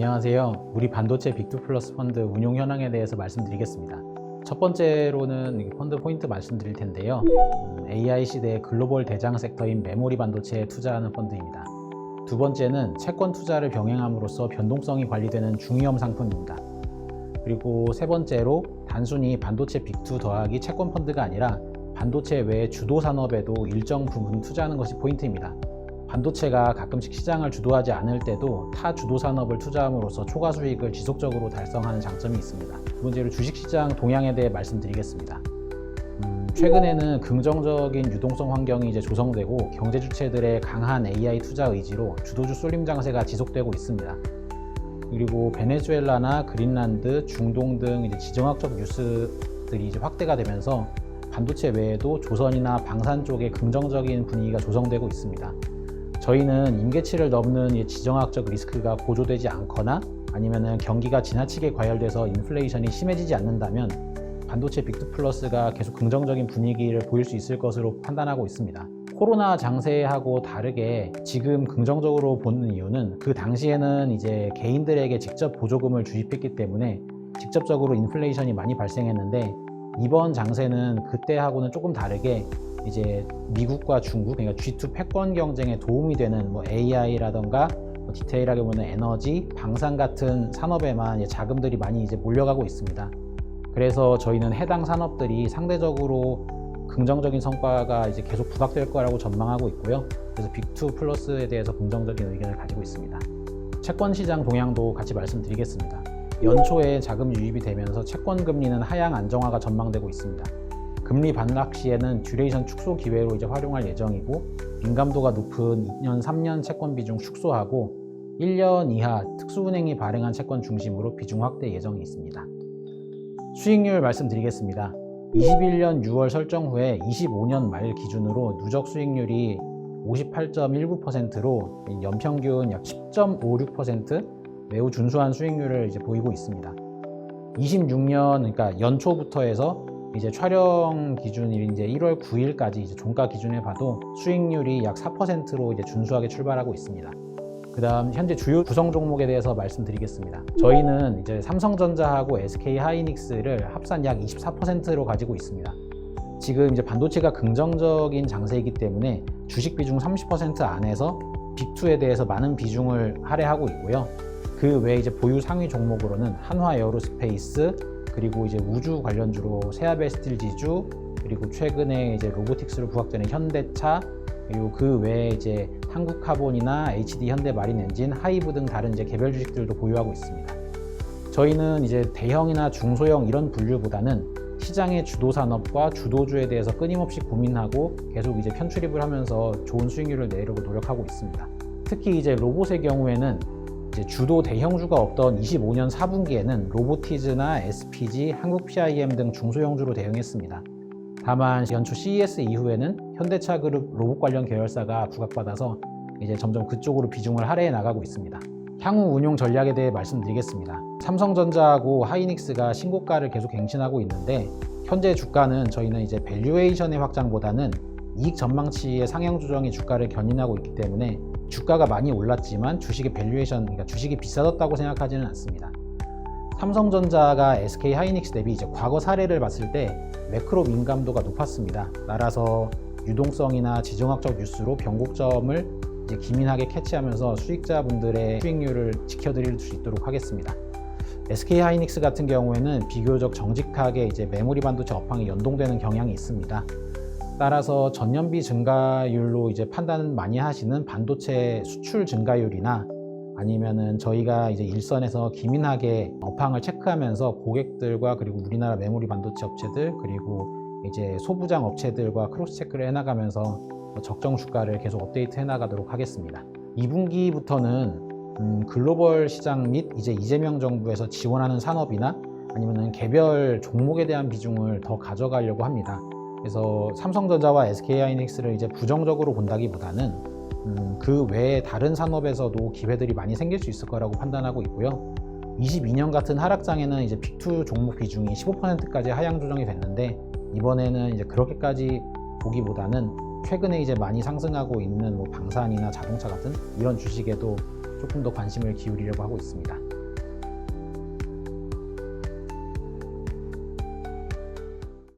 안녕하세요. 우리 반도체 빅2 플러스 펀드 운용 현황에 대해서 말씀드리겠습니다. 첫 번째로는 이 펀드 포인트 말씀드릴 텐데요. 음, AI 시대의 글로벌 대장 섹터인 메모리 반도체에 투자하는 펀드입니다. 두 번째는 채권 투자를 병행함으로써 변동성이 관리되는 중위험 상품입니다. 그리고 세 번째로 단순히 반도체 빅2 더하기 채권 펀드가 아니라 반도체 외 주도 산업에도 일정 부분 투자하는 것이 포인트입니다. 반도체가 가끔씩 시장을 주도하지 않을 때도 타 주도 산업을 투자함으로써 초과 수익을 지속적으로 달성하는 장점이 있습니다. 두 번째로 주식시장 동향에 대해 말씀드리겠습니다. 음, 최근에는 긍정적인 유동성 환경이 이제 조성되고 경제 주체들의 강한 AI 투자 의지로 주도주 쏠림 장세가 지속되고 있습니다. 그리고 베네수엘라나 그린란드, 중동 등 이제 지정학적 뉴스들이 이제 확대가 되면서 반도체 외에도 조선이나 방산 쪽에 긍정적인 분위기가 조성되고 있습니다. 저희는 임계치를 넘는 이 지정학적 리스크가 고조되지 않거나 아니면은 경기가 지나치게 과열돼서 인플레이션이 심해지지 않는다면 반도체 빅2 플러스가 계속 긍정적인 분위기를 보일 수 있을 것으로 판단하고 있습니다. 코로나 장세하고 다르게 지금 긍정적으로 보는 이유는 그 당시에는 이제 개인들에게 직접 보조금을 주입했기 때문에 직접적으로 인플레이션이 많이 발생했는데 이번 장세는 그때하고는 조금 다르게 이제 미국과 중국, 그러니까 G2 패권 경쟁에 도움이 되는 뭐 AI라던가 뭐 디테일하게 보면 에너지, 방산 같은 산업에만 자금들이 많이 이제 몰려가고 있습니다. 그래서 저희는 해당 산업들이 상대적으로 긍정적인 성과가 이제 계속 부각될 거라고 전망하고 있고요. 그래서 빅2 플러스에 대해서 긍정적인 의견을 가지고 있습니다. 채권 시장 동향도 같이 말씀드리겠습니다. 연초에 자금 유입이 되면서 채권 금리는 하향 안정화가 전망되고 있습니다. 금리 반락 시에는 듀레이션 축소 기회로 이제 활용할 예정이고 민감도가 높은 2년, 3년 채권 비중 축소하고 1년 이하 특수은행이 발행한 채권 중심으로 비중 확대 예정이 있습니다. 수익률 말씀드리겠습니다. 21년 6월 설정 후에 25년 말 기준으로 누적 수익률이 58.19%로 연평균 약 10.56% 매우 준수한 수익률을 이제 보이고 있습니다. 26년 그러니까 연초부터 해서 이제 촬영 기준일 이제 1월 9일까지 이제 종가 기준에 봐도 수익률이 약 4%로 이제 준수하게 출발하고 있습니다. 그 다음 현재 주요 구성 종목에 대해서 말씀드리겠습니다. 저희는 이제 삼성전자하고 SK 하이닉스를 합산 약 24%로 가지고 있습니다. 지금 이제 반도체가 긍정적인 장세이기 때문에 주식 비중 30% 안에서 빅2에 대해서 많은 비중을 할애하고 있고요. 그 외에 이제 보유 상위 종목으로는 한화 에어로스페이스 그리고 이제 우주 관련주로 세아베 스틸 지주 그리고 최근에 이제 로보틱스로 부각되는 현대차 그리고 그 외에 이제 한국카본이나 HD 현대 마린 엔진, 하이브 등 다른 이제 개별 주식들도 보유하고 있습니다. 저희는 이제 대형이나 중소형 이런 분류보다는 시장의 주도 산업과 주도주에 대해서 끊임없이 고민하고 계속 이제 편출입을 하면서 좋은 수익률을 내려고 노력하고 있습니다. 특히 이제 로봇의 경우에는 주도 대형주가 없던 25년 4분기에는 로보티즈나 SPG, 한국 PIM 등 중소형주로 대응했습니다. 다만 연초 CES 이후에는 현대차 그룹 로봇 관련 계열사가 부각받아서 이제 점점 그쪽으로 비중을 할애해 나가고 있습니다. 향후 운용 전략에 대해 말씀드리겠습니다. 삼성전자하고 하이닉스가 신고가를 계속 갱신하고 있는데 현재 주가는 저희는 이제 밸류에이션의 확장보다는 이익 전망치의 상향 조정이 주가를 견인하고 있기 때문에 주가가 많이 올랐지만 주식의 밸류에이션, 그러니까 주식이 비싸졌다고 생각하지는 않습니다. 삼성전자가 SK 하이닉스 대비 이제 과거 사례를 봤을 때 매크로 민감도가 높았습니다. 따라서 유동성이나 지정학적 뉴스로 변곡점을 이제 기민하게 캐치하면서 수익자분들의 수익률을 지켜드릴 수 있도록 하겠습니다. SK 하이닉스 같은 경우에는 비교적 정직하게 이제 메모리 반도체 업황에 연동되는 경향이 있습니다. 따라서 전년비 증가율로 이제 판단 많이 하시는 반도체 수출 증가율이나 아니면은 저희가 이제 일선에서 기민하게 업황을 체크하면서 고객들과 그리고 우리나라 메모리 반도체 업체들 그리고 이제 소부장 업체들과 크로스 체크를 해나가면서 적정 주가를 계속 업데이트 해나가도록 하겠습니다. 2분기부터는 음, 글로벌 시장 및 이제 이재명 정부에서 지원하는 산업이나 아니면은 개별 종목에 대한 비중을 더 가져가려고 합니다. 그래서 삼성전자와 SK하이닉스를 이제 부정적으로 본다기보다는 음, 그 외에 다른 산업에서도 기회들이 많이 생길 수 있을 거라고 판단하고 있고요. 22년 같은 하락장에는 이제 빅2 종목 비중이 15%까지 하향 조정이 됐는데 이번에는 이제 그렇게까지 보기보다는 최근에 이제 많이 상승하고 있는 뭐 방산이나 자동차 같은 이런 주식에도 조금 더 관심을 기울이려고 하고 있습니다.